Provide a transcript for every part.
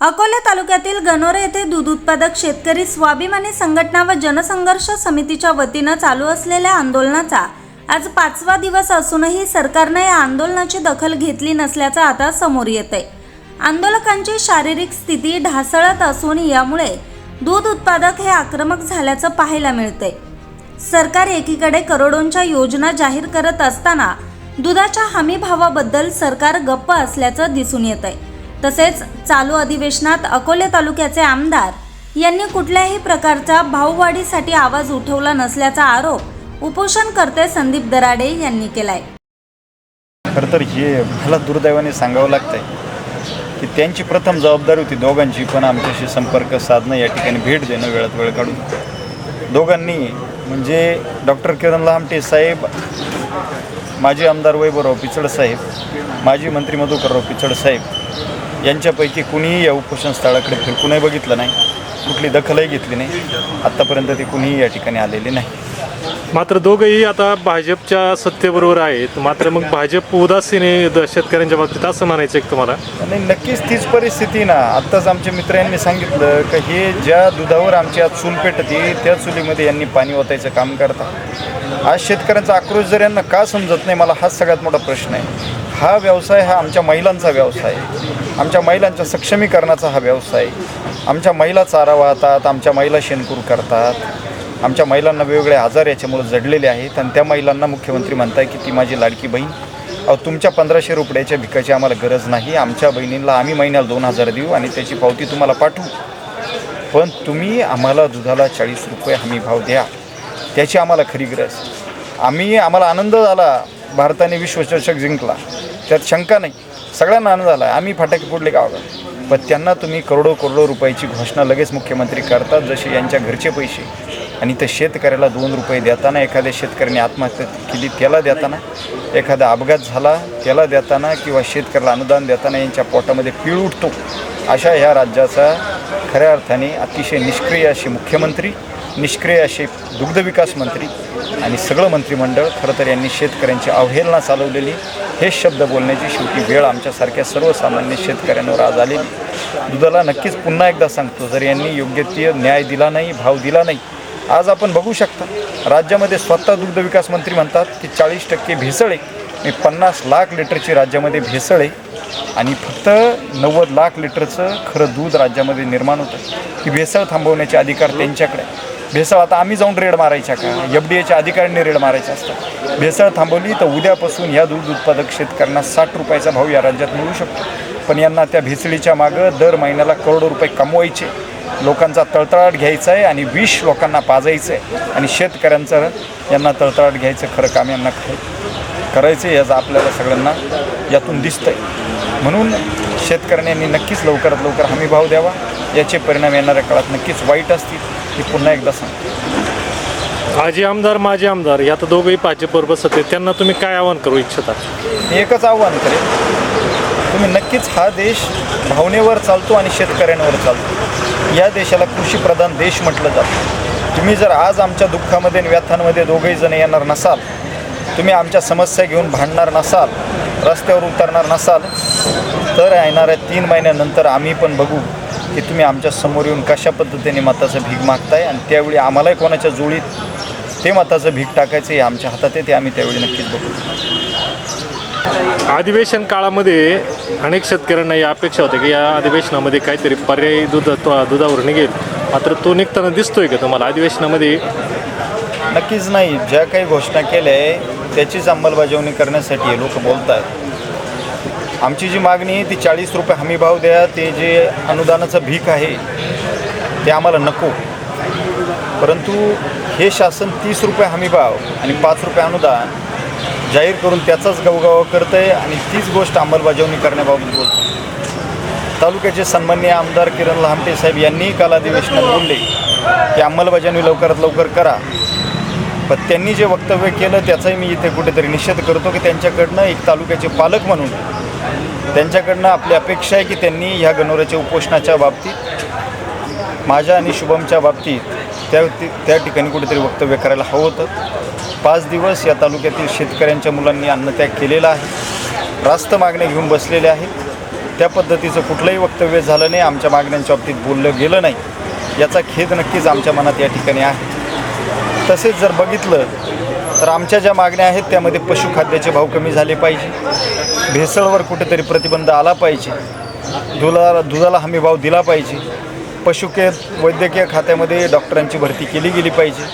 अकोले तालुक्यातील गणोरे येथे दूध उत्पादक शेतकरी स्वाभिमानी संघटना व जनसंघर्ष समितीच्या वतीनं चालू असलेल्या आंदोलनाचा आज पाचवा दिवस असूनही सरकारनं या आंदोलनाची दखल घेतली नसल्याचं आता समोर येत आहे आंदोलकांची शारीरिक स्थिती ढासळत असून यामुळे दूध उत्पादक हे आक्रमक झाल्याचं पाहायला मिळतंय. सरकार एकीकडे करोडोंच्या योजना जाहीर करत असताना दुधाच्या हमीभावाबद्दल सरकार गप्प असल्याचं दिसून येत आहे तसेच चालू अधिवेशनात अकोले तालुक्याचे आमदार यांनी कुठल्याही प्रकारचा भाववाढीसाठी आवाज उठवला नसल्याचा आरोप उपोषणकर्ते संदीप दराडे यांनी केलाय. खरं तर हे मला दुर्दैवाने सांगावं लागतंय की त्यांची प्रथम जबाबदारी होती दोघांची पण आमच्याशी संपर्क साधणं या ठिकाणी भेट देणं वेळात वेळ काढून. दोघांनी म्हणजे डॉक्टर किरण लामटे साहेब माजी आमदार वैभवराव पिचड साहेब माजी मंत्री मधुकरराव पिचड साहेब यांच्यापैकी कुणीही या उपोषण स्थळाकडे फिरकूनही बघितलं नाही. कुठली दखलही घेतली नाही. आत्तापर्यंत ते कुणीही या ठिकाणी आलेले नाही. मात्र दोघंही आता भाजपच्या सत्तेबरोबर आहेत. मात्र मग भाजप उदासीन शेतकऱ्यांच्या बाबतीत असं म्हणायचं आहे का तुम्हाला? आणि नक्कीच तीच परिस्थिती ना. आत्ताच आमच्या मित्रांनी सांगितलं की हे ज्या दुधावर आमची आज चूल पेटते त्या चुलीमध्ये यांनी पाणी ओतायचं काम करतात. आज शेतकऱ्यांचा आक्रोश जर यांना का समजत नाही मला हाच सगळ्यात मोठा प्रश्न आहे. हा व्यवसाय हा आमच्या महिलांचा व्यवसाय. आमच्या महिलांच्या सक्षमीकरणाचा हा व्यवसाय. आमच्या महिला चारा वाहतात आमच्या महिला शेणकूर करतात. आमच्या महिलांना वेगवेगळे आजार याच्यामुळे जडलेले आहेत आणि त्या महिलांना मुख्यमंत्री म्हणताय की ती माझी लाडकी बहीण. अहो तुमच्या पंधराशे रुपयाच्या भिकाची आम्हाला गरज नाही. आमच्या बहिणींना आम्ही महिन्याला दोन हजार देऊ आणि त्याची पावती तुम्हाला पाठवू. पण तुम्ही आम्हाला दुधाला चाळीस रुपये हमी भाव द्या. त्याची आम्हाला खरी गरज. आम्ही आम्हाला आनंद झाला. भारताने विश्वचषक जिंकला. त्यात शंका नाही. सगळ्यांना आनंद झाला. आम्ही फटाके फोडले गावात पण त्यांना तुम्ही करोडो करोडो रुपयाची घोषणा लगेच मुख्यमंत्री करतात जसे यांच्या घरचे पैसे. आणि ते शेतकऱ्याला दोन रुपये देताना एखाद्या शेतकऱ्याने आत्महत्या केली त्याला देताना एखादा अपघात झाला त्याला देताना किंवा शेतकऱ्याला अनुदान देताना यांच्या पोटामध्ये पीळ उठतो अशा ह्या राज्याचा खऱ्या अर्थाने अतिशय निष्क्रिय अशी मुख्यमंत्री निष्क्रिय असे दुग्धविकास मंत्री आणि सगळं मंत्रिमंडळ खरं तर यांनी शेतकऱ्यांची अवहेलना चालवलेली. हे शब्द बोलण्याची शेवटी वेळ आमच्यासारख्या सर्वसामान्य शेतकऱ्यांवर आज आलेली. दुधाला नक्कीच पुन्हा एकदा सांगतो जर यांनी योग्य ते न्याय दिला नाही भाव दिला नाही आज आपण बघू शकता. राज्यामध्ये स्वतः दुग्ध विकास मंत्री म्हणतात की चाळीस टक्के भेसळ आहे. मी पन्नास लाख लिटरची राज्यामध्ये भेसळ आहे. आणि फक्त नव्वद लाख लिटरचं खरं दूध राज्यामध्ये निर्माण होतं. की भेसळ थांबवण्याचे अधिकार त्यांच्याकडे भेसळ आता आम्ही जाऊन रेड मारायच्या का? एफ डी एच्या अधिकाऱ्यांनी रेड मारायचे असतात भेसळ थांबवली तर उद्यापासून या दूध उत्पादक शेतकऱ्यांना साठ रुपयाचा भाव या राज्यात मिळू शकतो. पण यांना त्या भेसळीच्या मागं दर महिन्याला करोडो रुपये कमवायचे. लोकांचा तळतळाट घ्यायचा आहे आणि विष लोकांना पाजायचं आहे. आणि शेतकऱ्यांचं यांना तळतळाट घ्यायचं खरं काम यांना खरं करायचं आहे याचं आपल्याला सगळ्यांना यातून दिसतं आहे म्हणून शेतकऱ्यांनी नक्कीच लवकरात लवकर हमी भाव द्यावा. याचे परिणाम येणाऱ्या काळात नक्कीच वाईट असतील हे पुन्हा एकदा सांगतो. आजी आमदार माझे आमदार या तर दोघंही भाजपबरोबर सत्तेत त्यांना तुम्ही काय आवाहन करू इच्छिता? एकच आव्हान करेन. तुम्ही नक्कीच हा देश भावनेवर चालतो आणि शेतकऱ्यांवर चालतो. या देशाला कृषीप्रधान देश म्हटलं जातं. तुम्ही जर आज आमच्या दुःखामध्ये आणि व्यथांमध्ये दोघंही जण येणार नसाल तुम्ही आमच्या समस्या घेऊन भांडणार नसाल रस्त्यावर उतरणार नसाल तर येणाऱ्या तीन महिन्यानंतर आम्ही पण बघू की तुम्ही आमच्यासमोर येऊन कशा पद्धतीने मताचं भीक मागताय आणि त्यावेळी आम्हालाही कोणाच्या जोडीत ते मताचं भीक टाकायचं हे आमच्या हातात आहे ते आम्ही त्यावेळी नक्कीच बघू. अधिवेशन काळामध्ये अनेक शेतकऱ्यांना या अपेक्षा होत्या की या अधिवेशनामध्ये काहीतरी पर्यायी दूध दुधावर निघेल. मात्र तो निघताना दिसतोय का तुम्हाला? अधिवेशनामध्ये नक्कीच नाही. ज्या काही घोषणा केल्या आहे त्याचीच अंमलबजावणी करण्यासाठी लोक बोलत आहेत आमची जी मागणी आहे ती चाळीस रुपये हमी भाव द्या. ते जे अनुदानाचं भीक आहे ते आम्हाला नको. परंतु हे शासन तीस रुपये हमी भाव आणि पाच रुपये अनुदान जाहीर करून त्याचाच गवगाव करतं आहे आणि तीच गोष्ट अंमलबजावणी करण्याबाबत बोलतो तालुक्याचे सन्माननीय आमदार किरण लहामटे साहेब यांनी काल अधिवेशनात बोलले की अंमलबजावणी लवकरात लवकर करा. पण त्यांनी जे वक्तव्य केलं त्याचाही मी इथे कुठेतरी निषेध करतो की त्यांच्याकडनं एक तालुक्याचे पालक म्हणून त्यांच्याकडनं आपली अपेक्षा आहे की त्यांनी ह्या गणोऱ्याच्या उपोषणाच्या बाबतीत माझ्या आणि शुभमच्या बाबतीत त्या त्या ठिकाणी कुठेतरी वक्तव्य करायला हवं होतं. पाच दिवस या तालुक्यातील शेतकऱ्यांच्या मुलांनी अन्नत्याग केलेला आहे. रास्त मागण्या घेऊन बसलेले आहेत. त्या पद्धतीचं कुठलंही वक्तव्य झालं नाही. आमच्या मागण्यांच्या बाबतीत बोललं गेलं नाही. याचा खेद नक्कीच आमच्या मनात या ठिकाणी आहे. तसेच जर बघितलं तर आमच्या ज्या मागण्या आहेत त्यामध्ये पशुखाद्याचे भाव कमी झाले पाहिजे. भेसळवर कुठेतरी प्रतिबंध आला पाहिजे. दुधाला दुधाला हमी भाव दिला पाहिजे. पशुके वैद्यकीय खात्यामध्ये डॉक्टरांची भरती केली गेली पाहिजे.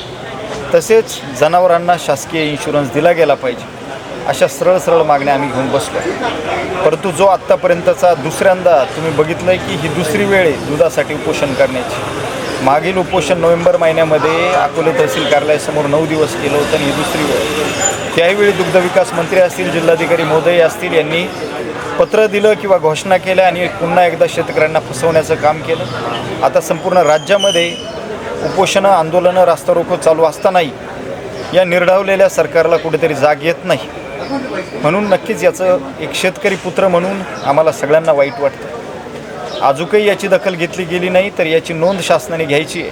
तसेच जनावरांना शासकीय इन्शुरन्स दिला गेला पाहिजे. अशा सरळ सरळ मागण्या आम्ही घेऊन बसलो परंतु जो आत्तापर्यंतचा दुसऱ्यांदा तुम्ही बघितलं आहे की ही दुसरी वेळ आहे दुधासाठी उपोषण करण्याची. मागील उपोषण नोव्हेंबर महिन्यामध्ये अकोले तहसील कार्यालयासमोर नऊ दिवस केलं होतं आणि ही दुसरी वेळ. त्याहीवेळी दुग्धविकास मंत्री असतील जिल्हाधिकारी महोदय असतील यांनी पत्र दिलं किंवा घोषणा केल्या आणि पुन्हा एकदा शेतकऱ्यांना फसवण्याचं काम केलं. आता संपूर्ण राज्यामध्ये उपोषणं आंदोलनं रास्ता रोको चालू असतानाही या निर्ढावलेल्या सरकारला कुठेतरी जाग येत नाही. म्हणून नक्कीच याचं एक शेतकरी पुत्र म्हणून आम्हाला सगळ्यांना वाईट वाटतं. आजूकही याची दखल घेतली गेली नाही तर याची नोंद शासनाने घ्यायची आहे.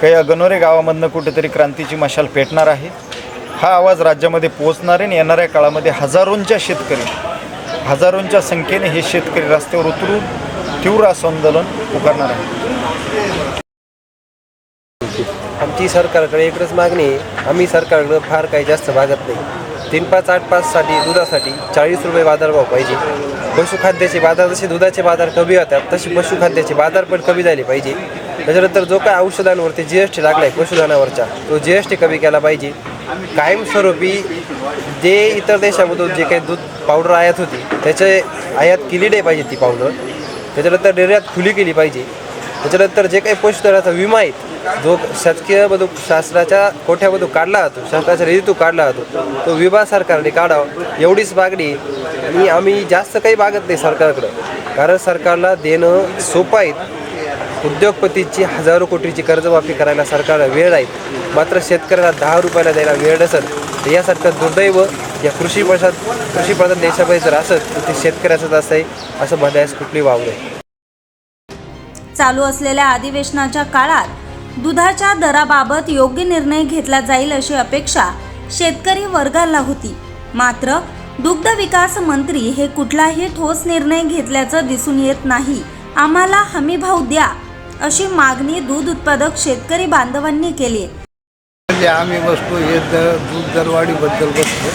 का या गावामधनं कुठेतरी क्रांतीची मशाल पेटणार आहे. हा आवाज राज्यामध्ये पोहोचणार आहे आणि येणाऱ्या काळामध्ये हजारोंच्या शेतकरी हजारोंच्या संख्येने हे शेतकरी रस्त्यावर उतरून तीव्र असं आंदोलन पुकारणार आहे आमची सरकारकडे एकच मागणी आहे. आम्ही सरकारकडे फार काही जास्त मागत नाही. तीन पाच आठ पाचसाठी दुधासाठी चाळीस रुपये बाजारभाव पाहिजे. पशुखाद्याचे बाजार जसे दुधाचे बाजार कमी होतात तसे पशुखाद्याचे बाजार पण कमी झाले पाहिजे. त्याच्यानंतर जो काय औषधांवरती जी एस टी लागला आहे पशुधनावरचा तो जी एस टी कमी केला पाहिजे. कायमस्वरूपी जे इतर देशामधून जे काही दूध पावडर आयात होती त्याचे आयात केली नाही पाहिजे ती पावडर त्याच्यानंतर निर्यात खुली केली पाहिजे. त्याच्यानंतर जे काही पशुधनाचा विमा आहे जो शासकीय मधून शासनाच्या कोठ्यामधून काढला जातो शासनाच्या निधीतून काढला जातो तो विमा सरकारने काढावा एवढीच मागणी आणि आम्ही जास्त काही मागत नाही सरकारकडं. कारण सरकारला देणं सोपं आहे. उद्योगपतीची हजारो कोटीची कर्जमाफी करायला सरकारला वेळ आहे मात्र शेतकऱ्याला दहा रुपयाला द्यायला वेळ नसेल तर यासारखं दुर्दैव या कृषी प्रशात कृषी प्रधान देशामध्ये जर असत तर ते शेतकऱ्याचंच असं आहे असं म्हणायस कुठली वाव नाही. चालू असलेल्या अधिवेशनाच्या काळात दुधाच्या दराबाबत योग्य निर्णय घेतला जाईल अशी अपेक्षा शेतकरी वर्गाला होती. मात्र दुग्ध विकास मंत्री हे कुठलाही ठोस निर्णय घेतल्याचं दिसून येत नाही. आम्हाला हमी भाव द्या अशी मागणी दूध उत्पादक शेतकरी बांधवांनी केली. म्हणजे आम्ही बसतो हे दर दूध दरवाढीबद्दल बसतो.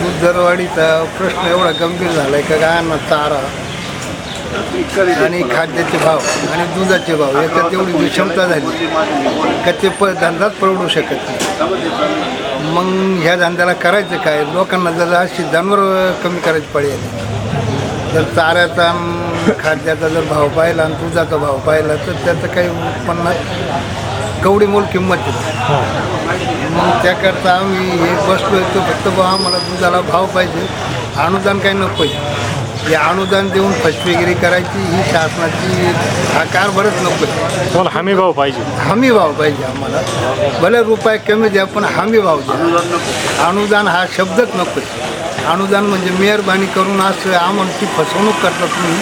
दूध दरवाढीचा प्रश्न एवढा गंभीर झाला आहे का गायांना चारा आणि खाद्याचे भाव आणि दुधाचे भाव याच्यात एवढी विषमता झाली का ते प धंदाच परवडू शकत नाही. मग ह्या धंद्याला करायचं काय? लोकांना जर अशी जनावर कमी करायची पर्याय जर चाऱ्याचा खाद्याचा जर भाव पाहिला आणि दुधाचा भाव पाहिला तर त्याचं काही उत्पन्नात कवडी मोल किंमत आहे. मग त्याकरता आम्ही हे बसलो तो फक्त आम्हाला दुधाला भाव पाहिजे अनुदान काही नको आहे. हे अनुदान देऊन फसवेगिरी करायची ही शासनाची हा कारभारच नको आहे तुम्हाला हमी भाव पाहिजे. हमी भाव पाहिजे आम्हाला. भले रुपये कमी द्या पण हमी भाव द्या. अनुदान हा शब्दच नको. आहे अनुदान म्हणजे मेहरबानी करून असं आम्हाला ती फसवणूक करतात तुम्ही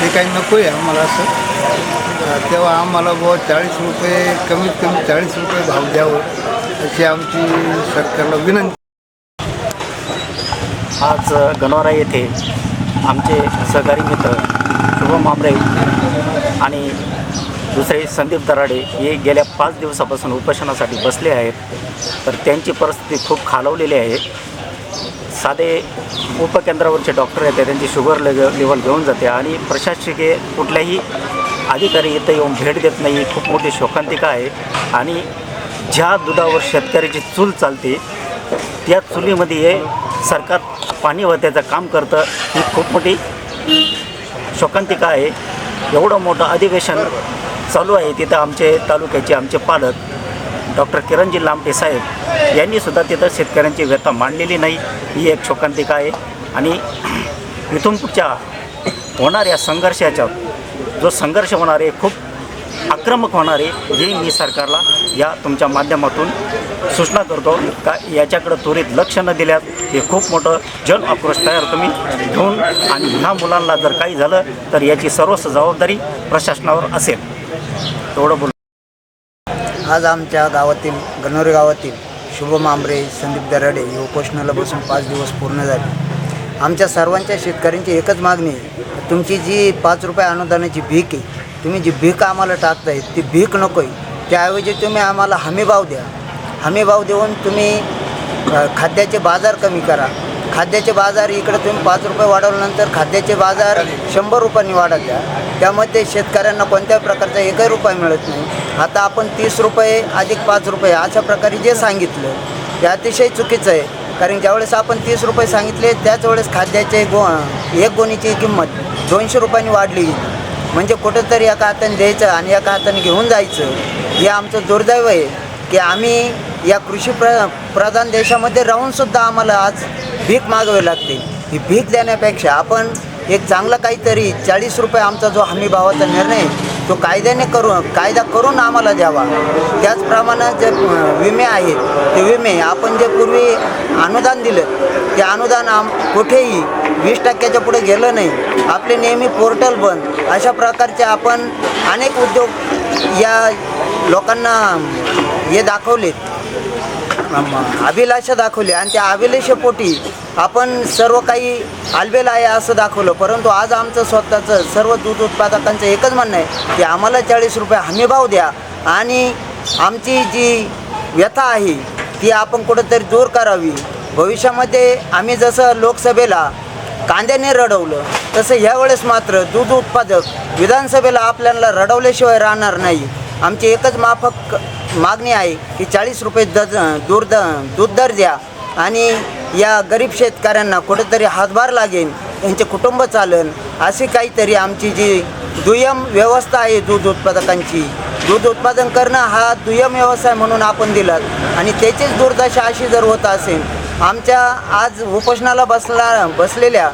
ते काही नको आहे आम्हाला असं. तेव्हा आम्हाला बुवा चाळीस रुपये कमीत कमी चाळीस रुपये भाव द्यावं अशी आमची सरकारला विनंती. आज गणोरा येथे आमचे सहकारी मित्र शुभम आमरे आणि दुसरे संदीप दराडे हे गेल्या पाच दिवसापासून उपोषणासाठी बसले आहेत. तर त्यांची परिस्थिती खूप खालवलेली आहे. साधे उपकेंद्रावरचे डॉक्टर आहेत त्यांची शुगर लेव लेवल घेऊन जाते आणि प्रशासकीय कुठल्याही अधिकारी इथं येऊन भेट देत नाही. खूप मोठी शोकांतिका आहे. आणि ज्या दुधावर शेतकऱ्याची चूल चालते त्या चुलीमध्ये हे सरकार पाणी वत्याचं काम करतं ही खूप मोठी शोकांतिका आहे. एवढं मोठं अधिवेशन चालू आहे तिथं आमचे तालुक्याचे आमचे पालक डॉक्टर किरणजी लांबटे साहेब यांनीसुद्धा तिथं शेतकऱ्यांची व्यथा मांडलेली नाही ही एक शोकांतिका आहे. आणि इथून पुढच्या होणाऱ्या संघर्षाच्या जो संघर्ष होणार आहे खूप आक्रमक होणार आहे हे मी सरकारला या तुमच्या माध्यमातून सूचना करतो. का याच्याकडं त्वरित लक्ष न दिल्यास हे खूप मोठं जन आक्रोश तयार तुम्ही घेऊन आणि ह्या मुलांना जर काही झालं तर याची सर्वस्व जबाबदारी प्रशासनावर असेल. तेवढं बोल. आज आमच्या गावातील गणोरे गावातील शुभम आंबरे संदीप दराडे हे उपोषणाला बसून पाच दिवस पूर्ण झाले. आमच्या सर्वांच्या शेतकऱ्यांची एकच मागणी आहे. तुमची जी पाच रुपये अनुदानाची भीक आहे तुम्ही जी भीक आम्हाला टाकताय ती भीक नको आहे त्याऐवजी तुम्ही आम्हाला हमीभाव द्या. हमीभाव देऊन तुम्ही खाद्याचे बाजार कमी करा. खाद्याचे बाजार इकडे तुम्ही पाच रुपये वाढवल्यानंतर खाद्याचे बाजार शंभर रुपयांनी वाढत द्या त्यामध्ये शेतकऱ्यांना कोणत्याही प्रकारचा एकही रुपये मिळत नाही. आता आपण तीस रुपये अधिक पाच रुपये अशा प्रकारे जे सांगितलं ते अतिशय चुकीचं आहे. कारण ज्यावेळेस आपण तीस रुपये सांगितले त्याच वेळेस खाद्याचे गो एक गोणीची किंमत दोनशे रुपयांनी वाढली. म्हणजे कुठंतरी एका हाताने द्यायचं आणि एका हाताने घेऊन जायचं. हे आमचं दुर्दैव आहे की आम्ही या कृषी प्र प्रधान देशामध्ये राहूनसुद्धा आम्हाला आज भीक मागावी लागते. ही भीक देण्यापेक्षा आपण एक चांगलं काहीतरी चाळीस रुपये आमचा जो हमी भावाचा निर्णय आहे, तो कायद्याने करून कायदा करून आम्हाला द्यावा. त्याचप्रमाणे जे विमे आहेत ते विमे आपण जे पूर्वी अनुदान दिलं ते अनुदान आम कुठेही वीस टक्क्याच्या पुढे गेलं नाही. आपले नेहमी पोर्टल बंद. अशा प्रकारचे आपण अनेक उद्योग या लोकांना हे दाखवलेत. अभिलाषा दाखवली. आणि त्या अभिलाषेपोटी आपण सर्व काही आलबेल आहे असं दाखवलं परंतु आज आमचं स्वतःचं सर्व दूध उत्पादकांचं एकच म्हणणं आहे की आम्हाला चाळीस रुपये हमीभाव द्या. आणि आमची जी व्यथा आहे ती आपण कुठंतरी दूर करावी. भविष्यामध्ये आम्ही जसं लोकसभेला कांद्याने रडवलं तसं ह्यावेळेस मात्र दूध उत्पादक विधानसभेला आपल्याला रडवल्याशिवाय राहणार नाही. आमची एकच माफक मागणी आहे की चाळीस रुपये द दूर द दूध दर द्या. आणि या गरीब शेतकऱ्यांना कुठेतरी हातभार लागेल त्यांचे कुटुंब चालेल अशी काहीतरी आमची जी दुय्यम व्यवस्था आहे दूध उत्पादकांची. दूध उत्पादन करणं हा दुय्यम व्यवसाय म्हणून आपण दिलात. आणि त्याचीच दुर्दशा अशी जर होत असेल आमच्या आज उपोषणाला बसला बसलेल्या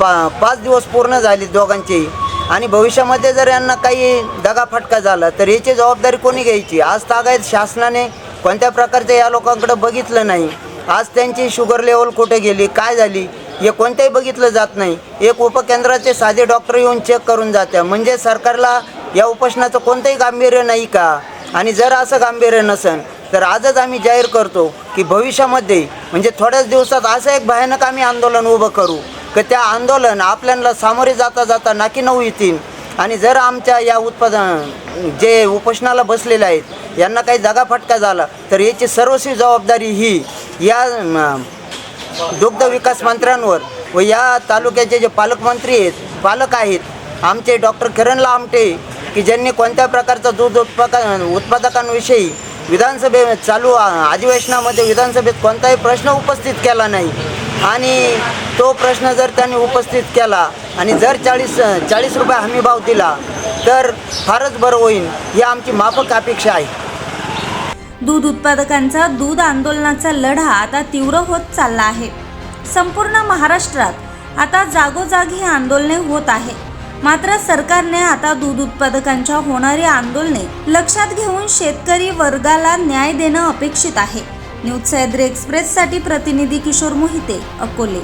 पा पाच दिवस पूर्ण झाले दोघांची. आणि भविष्यामध्ये जर यांना काही दगाफटका झाला तर याची जबाबदारी कोणी घ्यायची? आज तागायत शासनाने कोणत्या प्रकारचं या लोकांकडे बघितलं नाही. आज त्यांची शुगर लेवल कुठे गेली? काय झाली? हे कोणत्याही बघितलं जात नाही. एक उपकेंद्राचे साधे डॉक्टर येऊन चेक करून जात्या. म्हणजे सरकारला या उपोषणाचं कोणतंही गांभीर्य नाही का? आणि जर असं गांभीर्य नसेल तर आजच आम्ही जाहीर करतो की भविष्यामध्ये म्हणजे थोड्याच दिवसात असं एक भयानक आम्ही आंदोलन उभं करू. की त्या आंदोलन आपल्याला सामोरे जाता जाता नाकी नऊ येतील. आणि जर आमच्या या उत्पादन जे उपोषणाला बसलेले आहेत यांना काही दगाफटका झाला तर याची सर्वस्वी जबाबदारी ही या दुग्धविकास दुग्ध विकास मंत्र्यांवर व या तालुक्याचे जे पालकमंत्री आहेत पालक आहेत आमचे डॉक्टर किरण लामटे की ज्यांनी कोणत्या प्रकारचा दूध उत्पादक उत्पादकांविषयी विधानसभे चालू अधिवेशनामध्ये विधानसभेत कोणताही प्रश्न उपस्थित केला नाही. आणि तो प्रश्न जर त्यांनी उपस्थित केला आणि जर चाळीस चाळीस रुपये हमीभाव दिला तर फारच बरं होईल ही आमची माफक अपेक्षा आहे. दूध उत्पादकांचा दूध आंदोलनाचा लढा आता तीव्र होत चालला आहे. संपूर्ण महाराष्ट्रात आता जागोजागी ही आंदोलने होत आहे. मात्र सरकारने आता दूध उत्पादकांच्या होणारी आंदोलने लक्षात घेऊन शेतकरी वर्गाला न्याय देणं अपेक्षित आहे. न्यूज सह्याद्री एक्सप्रेससाठी प्रतिनिधी किशोर मोहिते अकोले.